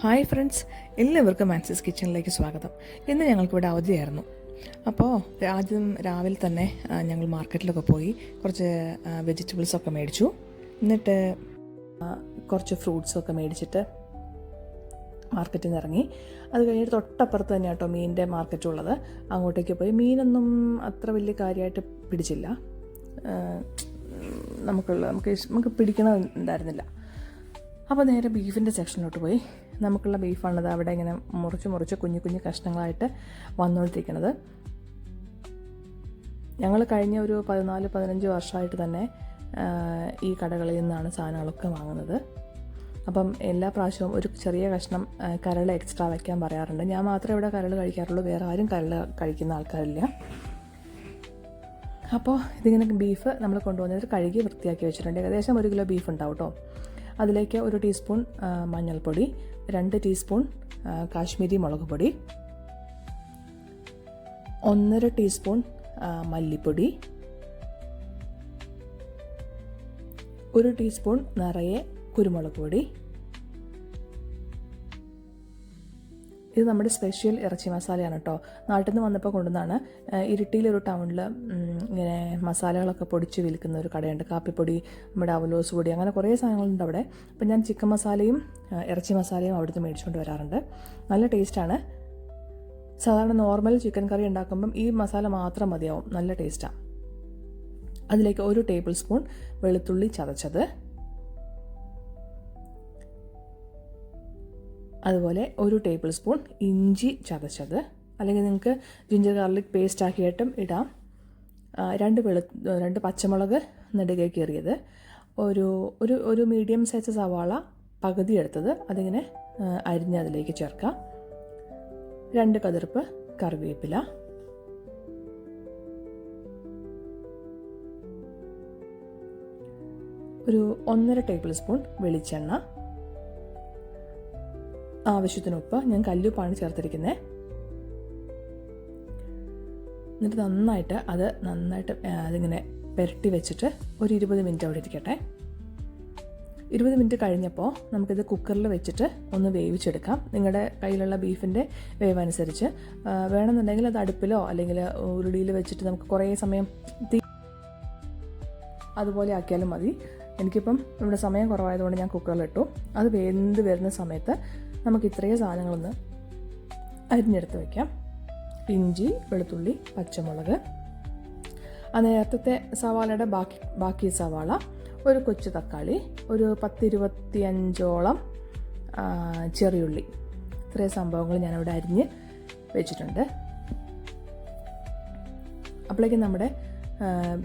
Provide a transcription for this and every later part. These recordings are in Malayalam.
ഹായ് ഫ്രണ്ട്സ് എല്ലാവർക്കും മാൻസിസ് കിച്ചണിലേക്ക് സ്വാഗതം. ഇന്ന് ഞങ്ങൾക്കിവിടെ അവധിയായിരുന്നു. അപ്പോൾ ആദ്യം രാവിലെ തന്നെ ഞങ്ങൾ മാർക്കറ്റിലൊക്കെ പോയി കുറച്ച് വെജിറ്റബിൾസൊക്കെ മേടിച്ചു. എന്നിട്ട് കുറച്ച് ഫ്രൂട്ട്സൊക്കെ മേടിച്ചിട്ട് മാർക്കറ്റിൽ നിന്ന് ഇറങ്ങി. അത് കഴിഞ്ഞിട്ട് തൊട്ടപ്പുറത്ത് തന്നെ കേട്ടോ മീനിന്റെ മാർക്കറ്റ് ഉള്ളത്. അങ്ങോട്ടേക്ക് പോയി. മീനൊന്നും അത്ര വലിയ കാര്യമായിട്ട് പിടിച്ചില്ല. നമുക്കുള്ള നമുക്ക് നമുക്ക് പിടിക്കണം ഉണ്ടായിരുന്നില്ല. അപ്പോൾ നേരെ ബീഫിന്റെ സെക്ഷനിലോട്ട് പോയി. നമുക്കുള്ള ബീഫാണത് അവിടെ ഇങ്ങനെ മുറിച്ച് മുറിച്ച് കുഞ്ഞു കുഞ്ഞു കഷ്ണങ്ങളായിട്ട് വന്നുകൊണ്ടിരിക്കുന്നത് ഞങ്ങൾ കഴിഞ്ഞ ഒരു പതിനാല് പതിനഞ്ച് വർഷമായിട്ട് തന്നെ ഈ കടകളിൽ നിന്നാണ് സാധനങ്ങളൊക്കെ വാങ്ങുന്നത്. അപ്പം എല്ലാ പ്രാവശ്യവും ഒരു ചെറിയ കഷ്ണം കരൾ എക്സ്ട്രാ വയ്ക്കാൻ പറയാറുണ്ട്. ഞാൻ മാത്രമേ ഇവിടെ കരൾ കഴിക്കാറുള്ളൂ. വേറെ ആരും കരൾ കഴിക്കുന്ന ആൾക്കാരില്ല. അപ്പോൾ ഇതിങ്ങനെ ബീഫ് നമ്മൾ കൊണ്ടുവന്നിട്ട് കഴുകി വൃത്തിയാക്കി വെച്ചിട്ടുണ്ട്. ഏകദേശം ഒരു കിലോ ബീഫ് ഉണ്ടാവും കേട്ടോ. അതിലേക്ക് ഒരു ടീസ്പൂൺ മഞ്ഞൾപ്പൊടി രണ്ട് ടീസ്പൂൺ കാശ്മീരി മുളക് പൊടി ഒന്നര ടീസ്പൂൺ മല്ലിപ്പൊടി ഒരു ടീസ്പൂൺ നിറയെ കുരുമുളക് പൊടി. ഇത് നമ്മുടെ സ്പെഷ്യൽ ഇറച്ചി മസാലയാണ് കേട്ടോ. നാട്ടിൽ നിന്ന് വന്നപ്പോൾ കൊണ്ടുവന്നാണ്. ഇരിട്ടിയിലൊരു ടൗണിൽ ഇങ്ങനെ മസാലകളൊക്കെ പൊടിച്ച് വിൽക്കുന്ന ഒരു കടയുണ്ട്. കാപ്പിപ്പൊടി നമ്മുടെ അവലോസ് പൊടി അങ്ങനെ കുറേ സാധനങ്ങളുണ്ട് അവിടെ. അപ്പം ഞാൻ ചിക്കൻ മസാലയും ഇറച്ചി മസാലയും അവിടുന്ന് മേടിച്ചുകൊണ്ട് വരാറുണ്ട്. നല്ല ടേസ്റ്റാണ്. സാധാരണ നോർമൽ ചിക്കൻ കറി ഉണ്ടാക്കുമ്പം ഈ മസാല മാത്രം മതിയാവും. നല്ല ടേസ്റ്റാണ് അതിലേക്ക് ഒരു ടേബിൾ സ്പൂൺ വെളുത്തുള്ളി ചതച്ചത്. അതുപോലെ ഒരു ടേബിൾ സ്പൂൺ ഇഞ്ചി ചതച്ചത്. അല്ലെങ്കിൽ നിങ്ങൾക്ക് ജിഞ്ചർ ഗാർലിക് പേസ്റ്റ് ആക്കിയിട്ടും ഇടാം. രണ്ട് വെളു രണ്ട് പച്ചമുളക് നെടുകെ കീറിയത് ഒരു ഒരു ഒരു മീഡിയം സൈസ് സവാള പകുതി എടുത്തത് അതിങ്ങനെ അരിഞ്ഞ് അതിലേക്ക് ചേർക്കാം. രണ്ട് കതിർപ്പ് കറിവേപ്പില. ഒരു ഒന്നര ടേബിൾ സ്പൂൺ വെളിച്ചെണ്ണ. ആവശ്യത്തിന് ഉപ്പ് ഞാൻ കല്ലുപ്പാണ് ചേർത്തിരിക്കുന്നത് എന്നിട്ട് നന്നായിട്ട് അത് നന്നായിട്ട് അതിങ്ങനെ പുരട്ടി വെച്ചിട്ട് ഒരു ഇരുപത് മിനിറ്റ് അവിടെ ഇരിക്കട്ടെ. ഇരുപത് മിനിറ്റ് കഴിഞ്ഞപ്പോൾ നമുക്കിത് കുക്കറിൽ വെച്ചിട്ട് ഒന്ന് വേവിച്ചെടുക്കാം. നിങ്ങളുടെ കയ്യിലുള്ള ബീഫിന്റെ വേവ് അനുസരിച്ച് വേണമെന്നുണ്ടെങ്കിൽ അത് അടുപ്പിലോ അല്ലെങ്കിൽ ഉരുളിയിൽ വെച്ചിട്ട് നമുക്ക് കുറേ സമയം തീ അതുപോലെ ആക്കിയാലും മതി. എനിക്കിപ്പം ഇവിടെ സമയം കുറവായതുകൊണ്ട് ഞാൻ കുക്കറിലിട്ടു അത് വെന്ത് വരുന്ന സമയത്ത് നമുക്ക് ഇത്രയും സാധനങ്ങളൊന്ന് അരിഞ്ഞെടുത്ത് വയ്ക്കാം ഇഞ്ചി വെളുത്തുള്ളി പച്ചമുളക്. ആ നേരത്തെ സവാളയുടെ ബാക്കി ബാക്കി സവാള ഒരു കൊച്ചു തക്കാളി ഒരു പത്തിരുപത്തിയഞ്ചോളം ചെറിയുള്ളി ഇത്രയും സംഭവങ്ങൾ ഞാനിവിടെ അരിഞ്ഞ് വെച്ചിട്ടുണ്ട്. അപ്പോഴേക്കും നമ്മുടെ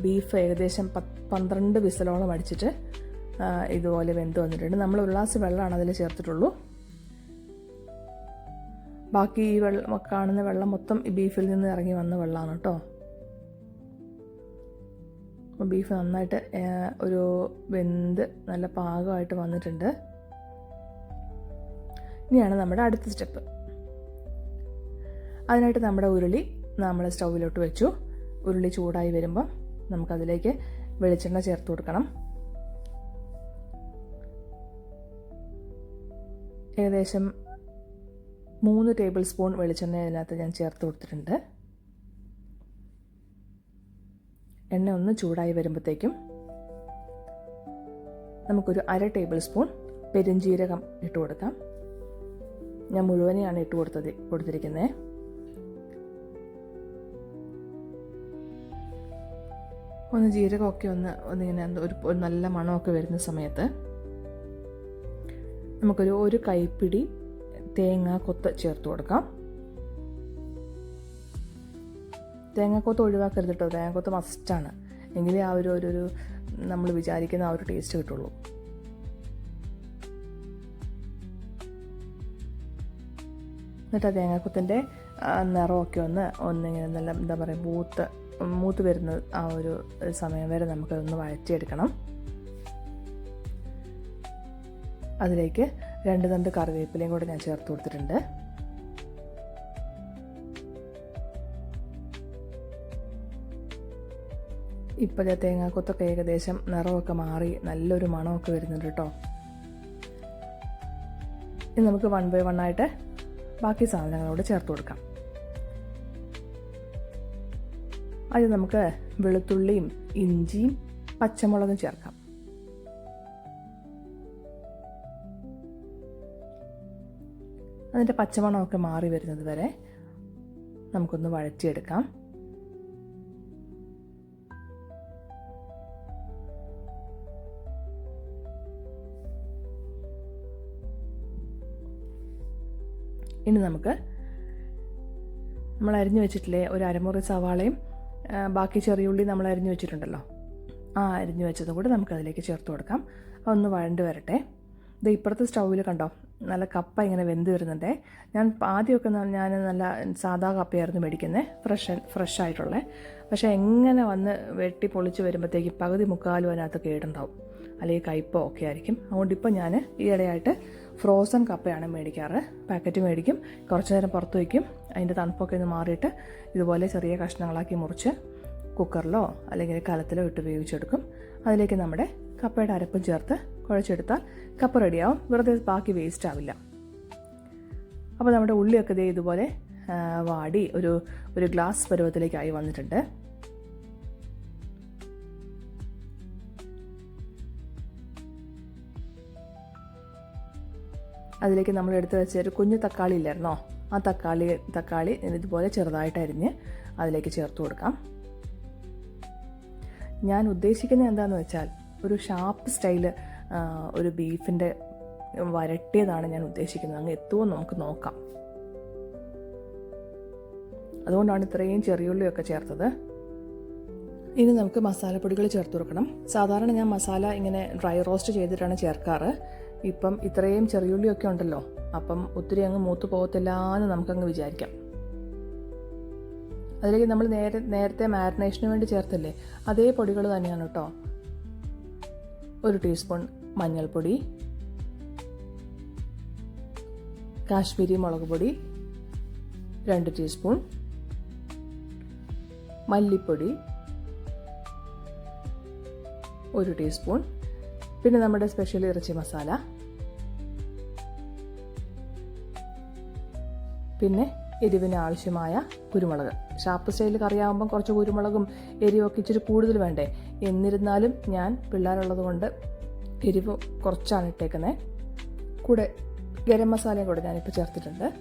ബീഫ് ഏകദേശം പത്ത് പന്ത്രണ്ട് വിസലോളം അടിച്ചിട്ട് ഇതുപോലെ വെന്ത് വന്നിട്ടുണ്ട്. നമ്മൾ ഒരു ഗ്ലാസ് വെള്ളമാണ് അതിൽ ചേർത്തിട്ടുള്ളൂ. ബാക്കി ഈ വെള്ളം കാണുന്ന വെള്ളം മൊത്തം ഈ ബീഫിൽ നിന്ന് ഇറങ്ങി വന്ന വെള്ളമാണ് കേട്ടോ അപ്പോൾ ബീഫ് നന്നായിട്ട് ഒരു വെന്ത് നല്ല പാകമായിട്ട് വന്നിട്ടുണ്ട്. ഇനിയാണ് നമ്മുടെ അടുത്ത സ്റ്റെപ്പ്. അതിനായിട്ട് നമ്മുടെ ഉരുളി നമ്മൾ സ്റ്റൗവിലോട്ട് വെച്ചു. ഉരുളി ചൂടായി വരുമ്പോൾ നമുക്കതിലേക്ക് വെളിച്ചെണ്ണ ചേർത്ത് കൊടുക്കണം. ഏകദേശം മൂന്ന് ടേബിൾ സ്പൂൺ വെളിച്ചെണ്ണ ഇതിനകത്ത് ഞാൻ ചേർത്ത് കൊടുത്തിട്ടുണ്ട്. എണ്ണ ഒന്ന് ചൂടായി വരുമ്പോഴത്തേക്കും നമുക്കൊരു അര ടേബിൾ സ്പൂൺ പെരുംജീരകം ഇട്ട് കൊടുക്കാം. ഞാൻ മുഴുവനെയാണ് ഇട്ട് കൊടുത്തത് കൊടുത്തിരിക്കുന്നത് ഒന്ന് ജീരകമൊക്കെ ഒന്ന് ഒന്നിങ്ങനെ ഒരു നല്ല മണമൊക്കെ വരുന്ന സമയത്ത് നമുക്കൊരു ഒരു കൈപ്പിടി തേങ്ങ കൊത്ത് ചേർത്ത് കൊടുക്കാം. തേങ്ങാക്കൊത്ത് ഒഴിവാക്കരുത് കേട്ടോ തേങ്ങാക്കൊത്ത് മസ്റ്റാണ് എങ്കിലേ ആ ഒരു ഒരു നമ്മൾ വിചാരിക്കുന്ന ആ ഒരു ടേസ്റ്റ് കിട്ടുള്ളൂ. എന്നിട്ട് ആ തേങ്ങാക്കൊത്തിന്റെ നിറമൊക്കെ ഒന്ന് ഒന്നിങ്ങനെ നല്ല എന്താ പറയുക മൂത്ത് മൂത്ത് വരുന്ന ആ ഒരു സമയം വരെ നമുക്കതൊന്ന് വഴറ്റിയെടുക്കണം. അതിലേക്ക് രണ്ട് തണ്ട് കറിവേപ്പിലയും കൂടെ ഞാൻ ചേർത്ത് കൊടുത്തിട്ടുണ്ട്. ഇപ്പോഴത്തെ തേങ്ങാക്കൊത്തൊക്കെ ഏകദേശം നിറമൊക്കെ മാറി നല്ലൊരു മണമൊക്കെ വരുന്നുണ്ട് കേട്ടോ. ഇനി നമുക്ക് വൺ ബൈ വൺ ആയിട്ട് ബാക്കി സാധനങ്ങളോട് ചേർത്ത് കൊടുക്കാം. ആദ്യം നമുക്ക് വെളുത്തുള്ളിയും ഇഞ്ചിയും പച്ചമുളകും ചേർക്കാം. അതിന്റെ പച്ചമണമൊക്കെ മാറി വരുന്നത് വരെ നമുക്കൊന്ന് വഴറ്റിയെടുക്കാം. ഇനി നമുക്ക് നമ്മൾ അരിഞ്ഞു വെച്ചിട്ടില്ലേ ഒരു അരമുറി സവാളയും ബാക്കി ചെറിയുള്ളി നമ്മൾ അരിഞ്ഞു വെച്ചിട്ടുണ്ടല്ലോ. ആ അരിഞ്ഞു വെച്ചതും കൂടി നമുക്കതിലേക്ക് ചേർത്ത് കൊടുക്കാം. അതൊന്ന് വഴണ്ട് വരട്ടെ. ഇത് ഇപ്പുറത്തെ സ്റ്റൗവിൽ കണ്ടോ? നല്ല കപ്പ ഇങ്ങനെ വെന്ത് വരുന്നുണ്ടേ. ഞാൻ ആദ്യമൊക്കെ ഞാൻ നല്ല സാധാ കപ്പയായിരുന്നു മേടിക്കുന്നത് ഫ്രഷ് ഫ്രഷ് ആയിട്ടുള്ളത് പക്ഷേ എങ്ങനെ വന്ന് വെട്ടി പൊളിച്ച് വരുമ്പോഴത്തേക്ക് പകുതി മുക്കാലും അതിനകത്ത് കേടുണ്ടാവും. അല്ലെങ്കിൽ കയ്പോ ഒക്കെ ആയിരിക്കും. അതുകൊണ്ട് ഇപ്പോൾ ഞാൻ ഈ ഈയിടെയായിട്ട് ഫ്രോസൺ കപ്പയാണ് മേടിക്കാറ്. പാക്കറ്റ് മേടിക്കും. കുറച്ച് നേരം പുറത്ത് വയ്ക്കും. അതിന്റെ തണുപ്പൊക്കെ ഒന്ന് മാറിയിട്ട് ഇതുപോലെ ചെറിയ കഷ്ണങ്ങളാക്കി മുറിച്ച് കുക്കറിലോ അല്ലെങ്കിൽ കലത്തിലോ ഇട്ട് വേവിച്ചെടുക്കും. അതിലേക്ക് നമ്മുടെ കപ്പയുടെ അരപ്പും ചേർത്ത് കുഴച്ചെടുത്താൽ കപ്പ റെഡിയാവും. വെറുതെ ബാക്കി വേസ്റ്റ് ആവില്ല. അപ്പോൾ നമ്മുടെ ഉള്ളിയൊക്കെ ദേ ഇതുപോലെ വാടി ഒരു ഒരു ഗ്ലാസ് പരുവത്തിലേക്കായി വന്നിട്ടുണ്ട്. അതിലേക്ക് നമ്മൾ എടുത്ത് വെച്ച ഒരു കുഞ്ഞു തക്കാളി ഇല്ലായിരുന്നോ? ആ തക്കാളി തക്കാളി ഇതുപോലെ ചെറുതായിട്ട് അരിഞ്ഞ് അതിലേക്ക് ചേർത്ത് കൊടുക്കാം. ഞാൻ ഉദ്ദേശിക്കുന്നത് എന്താണെന്ന് വെച്ചാൽ ഒരു ഷാർപ്പ് സ്റ്റൈൽ ഒരു ബീഫിന്റെ വരട്ടിയതാണ് ഞാൻ ഉദ്ദേശിക്കുന്നത്. അങ്ങ് എത്തുമോ നമുക്ക് നോക്കാം. അതുകൊണ്ടാണ് ഇത്രയും ചെറിയുള്ളിയൊക്കെ ചേർത്തത്. ഇനി നമുക്ക് മസാലപ്പൊടികൾ ചേർത്ത് കൊടുക്കണം. സാധാരണ ഞാൻ മസാല ഇങ്ങനെ ഡ്രൈ റോസ്റ്റ് ചെയ്തിട്ടാണ് ചേർക്കാറ്. ഇപ്പം ഇത്രയും ചെറിയുള്ളിയൊക്കെ ഉണ്ടല്ലോ. അപ്പം ഒത്തിരി അങ്ങ് മൂത്ത് പോകത്തില്ല എന്ന് നമുക്കങ്ങ് വിചാരിക്കാം. അതിലേക്ക് നമ്മൾ നേരെ നേരത്തെ മാരിനേഷന് വേണ്ടി ചേർത്തില്ലേ? അതേ പൊടികൾ തന്നെയാണ് കേട്ടോ. ഒരു ടീസ്പൂൺ മഞ്ഞൾപ്പൊടി കാശ്മീരി മുളക് പൊടി രണ്ട് ടീസ്പൂൺ മല്ലിപ്പൊടി ഒരു ടീസ്പൂൺ പിന്നെ നമ്മുടെ സ്പെഷ്യൽ ഇറച്ചി മസാല പിന്നെ എരിവിന് ആവശ്യമായ കുരുമുളക്. ഷാപ്പ് സ്റ്റൈലിൽ കറിയാകുമ്പം കുറച്ച് കുരുമുളകും എരിവൊക്കെ ഇച്ചിരി കൂടുതൽ വേണ്ടേ? എന്നിരുന്നാലും ഞാൻ പിള്ളേരുള്ളത് കൊണ്ട് എരിവ് കുറച്ചാണ് ഇട്ടേക്കുന്നത് കൂടെ ഗരം മസാലയും കൂടെ ഞാനിപ്പോൾ ചേർത്തിട്ടുണ്ട്.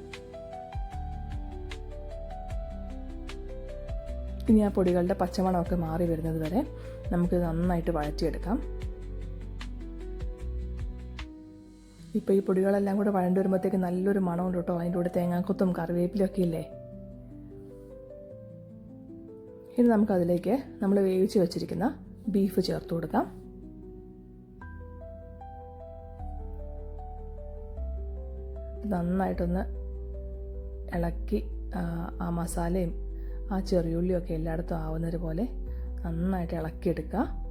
ഇനി ആ പൊടികളുടെ പച്ചമണമൊക്കെ മാറി വരുന്നത് വരെ നമുക്ക് നന്നായിട്ട് വഴറ്റിയെടുക്കാം. ഇപ്പോൾ ഈ പൊടികളെല്ലാം കൂടെ വഴണ്ട് വരുമ്പോഴത്തേക്ക് നല്ലൊരു മണമുണ്ട് കേട്ടോ. അതിന്റെ കൂടെ തേങ്ങാക്കൊത്തും കറിവേപ്പിലൊക്കെ ഇല്ലേ? ഇനി നമുക്കതിലേക്ക് നമ്മൾ വേവിച്ച് വെച്ചിരിക്കുന്ന ബീഫ് ചേർത്ത് കൊടുക്കാം. നന്നായിട്ടൊന്ന് ഇളക്കി ആ, മസാലയും ആ ചെറിയുള്ളിയൊക്കെ എല്ലായിടത്തും ആവുന്നത് പോലെ നന്നായിട്ട് ഇളക്കിയെടുക്കുക.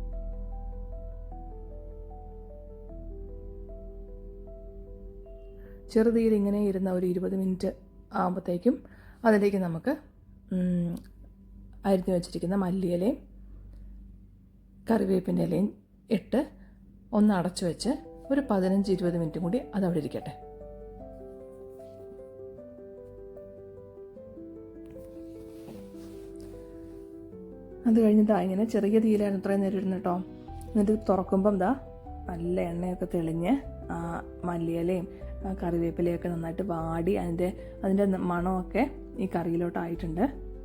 ചെറുതീയിൽ ഇങ്ങനെ ഇരുന്ന ഒരു ഇരുപത് മിനിറ്റ് ആകുമ്പോഴത്തേക്കും അതിലേക്ക് നമുക്ക് അരിഞ്ഞു വെച്ചിരിക്കുന്ന മല്ലിയിലയും കറിവേപ്പിന്റെ ഇലയും ഇട്ട് ഒന്ന് അടച്ചു വെച്ച് ഒരു പതിനഞ്ച് ഇരുപത് മിനിറ്റും കൂടി അതവിടെ ഇരിക്കട്ടെ. അത് കഴിഞ്ഞിട്ട് ഇങ്ങനെ ചെറിയ തീയിലാണ് ഇത്രയും നേരം ഇരുന്ന് കേട്ടോ. എന്നിട്ട് തുറക്കുമ്പം ദാ നല്ല എണ്ണയൊക്കെ തെളിഞ്ഞ് മല്ലിയിലയും കറിവേപ്പിലയൊക്കെ നന്നായിട്ട് വാടി അതിന്റെ അതിന്റെ മണമൊക്കെ ഈ കറിയിലോട്ടായിട്ടുണ്ട്.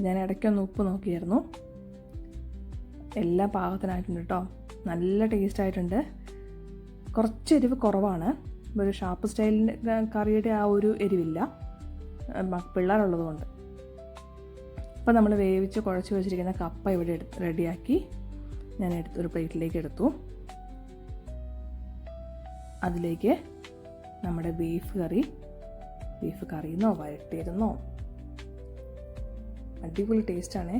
ഞാൻ ഇടയ്ക്കൊന്ന് ഉപ്പ് നോക്കിയായിരുന്നു. എല്ലാം പാകത്തിനായിട്ടുണ്ട് കേട്ടോ. നല്ല ടേസ്റ്റ് ആയിട്ടുണ്ട് കുറച്ച് എരിവ് കുറവാണ്. ഒരു ഷാപ്പ് സ്റ്റൈലിന്റെ കറിയുടെ ആ ഒരു എരിവില്ല. പിള്ളേരുള്ളതുകൊണ്ട് പിള്ളേരുള്ളത് കൊണ്ട് അപ്പോൾ നമ്മൾ വേവിച്ച് കുഴച്ച് വെച്ചിരിക്കുന്ന കപ്പ ഇവിടെ റെഡിയാക്കി. ഞാൻ എടുത്ത് ഒരു പ്ലേറ്റിലേക്ക് എടുത്തു. അതിലേക്ക് നമ്മുടെ ബീഫ് കറി ബീഫ് കറിയെന്നോ വരട്ടിയിരുന്നോ അടിപൊളി ടേസ്റ്റാണേ.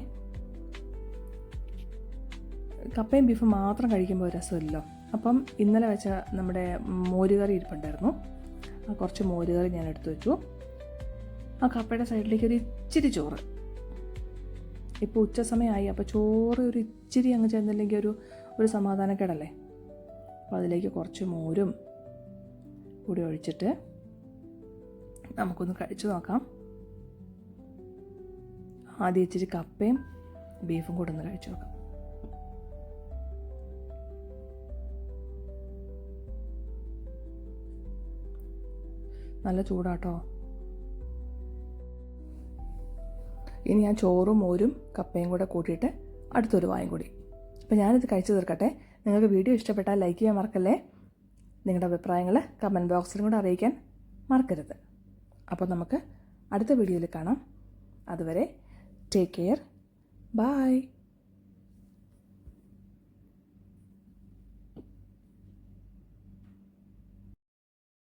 കപ്പയും ബീഫും മാത്രം കഴിക്കുമ്പോൾ രസമല്ലോ അപ്പം ഇന്നലെ വെച്ച നമ്മുടെ മോരുകറി ഇരിപ്പുണ്ടായിരുന്നു. ആ കുറച്ച് മോരുകറി ഞാൻ എടുത്തു വെച്ചു. ആ കപ്പയുടെ സൈഡിലേക്ക് ഒരു ഇച്ചിരി ചോറ്. ഇപ്പോൾ ഉച്ച സമയമായി അപ്പോൾ ചോറ് ഒരു ഇച്ചിരി അങ്ങ് ചേർന്നില്ലെങ്കിൽ ഒരു ഒരു സമാധാനക്കേടല്ലേ? അപ്പോൾ അതിലേക്ക് കുറച്ച് മോരും കൂടി ഒഴിച്ചിട്ട് നമുക്കൊന്ന് കഴിച്ചു നോക്കാം. ആദ്യം ഇച്ചിരി കപ്പയും ബീഫും കൂടെ ഒന്ന് കഴിച്ചു നോക്കാം. നല്ല ചൂടാട്ടോ. ഇനി ഞാൻ ചോറും മോരും കപ്പയും കൂടെ കൂട്ടിയിട്ട് അടുത്തൊരു വായും കൂടി. അപ്പോൾ ഞാനിത് കഴിച്ചു തീർക്കട്ടെ. നിങ്ങൾക്ക് വീഡിയോ ഇഷ്ടപ്പെട്ടാൽ ലൈക്ക് ചെയ്യാൻ മറക്കല്ലേ? നിങ്ങളുടെ അഭിപ്രായങ്ങൾ കമന്റ് ബോക്സിലും കൂടെ അറിയിക്കാൻ മറക്കരുത്. അപ്പോൾ നമുക്ക് അടുത്ത വീഡിയോയിൽ കാണാം. അതുവരെ ടേക്ക് കെയർ ബായ്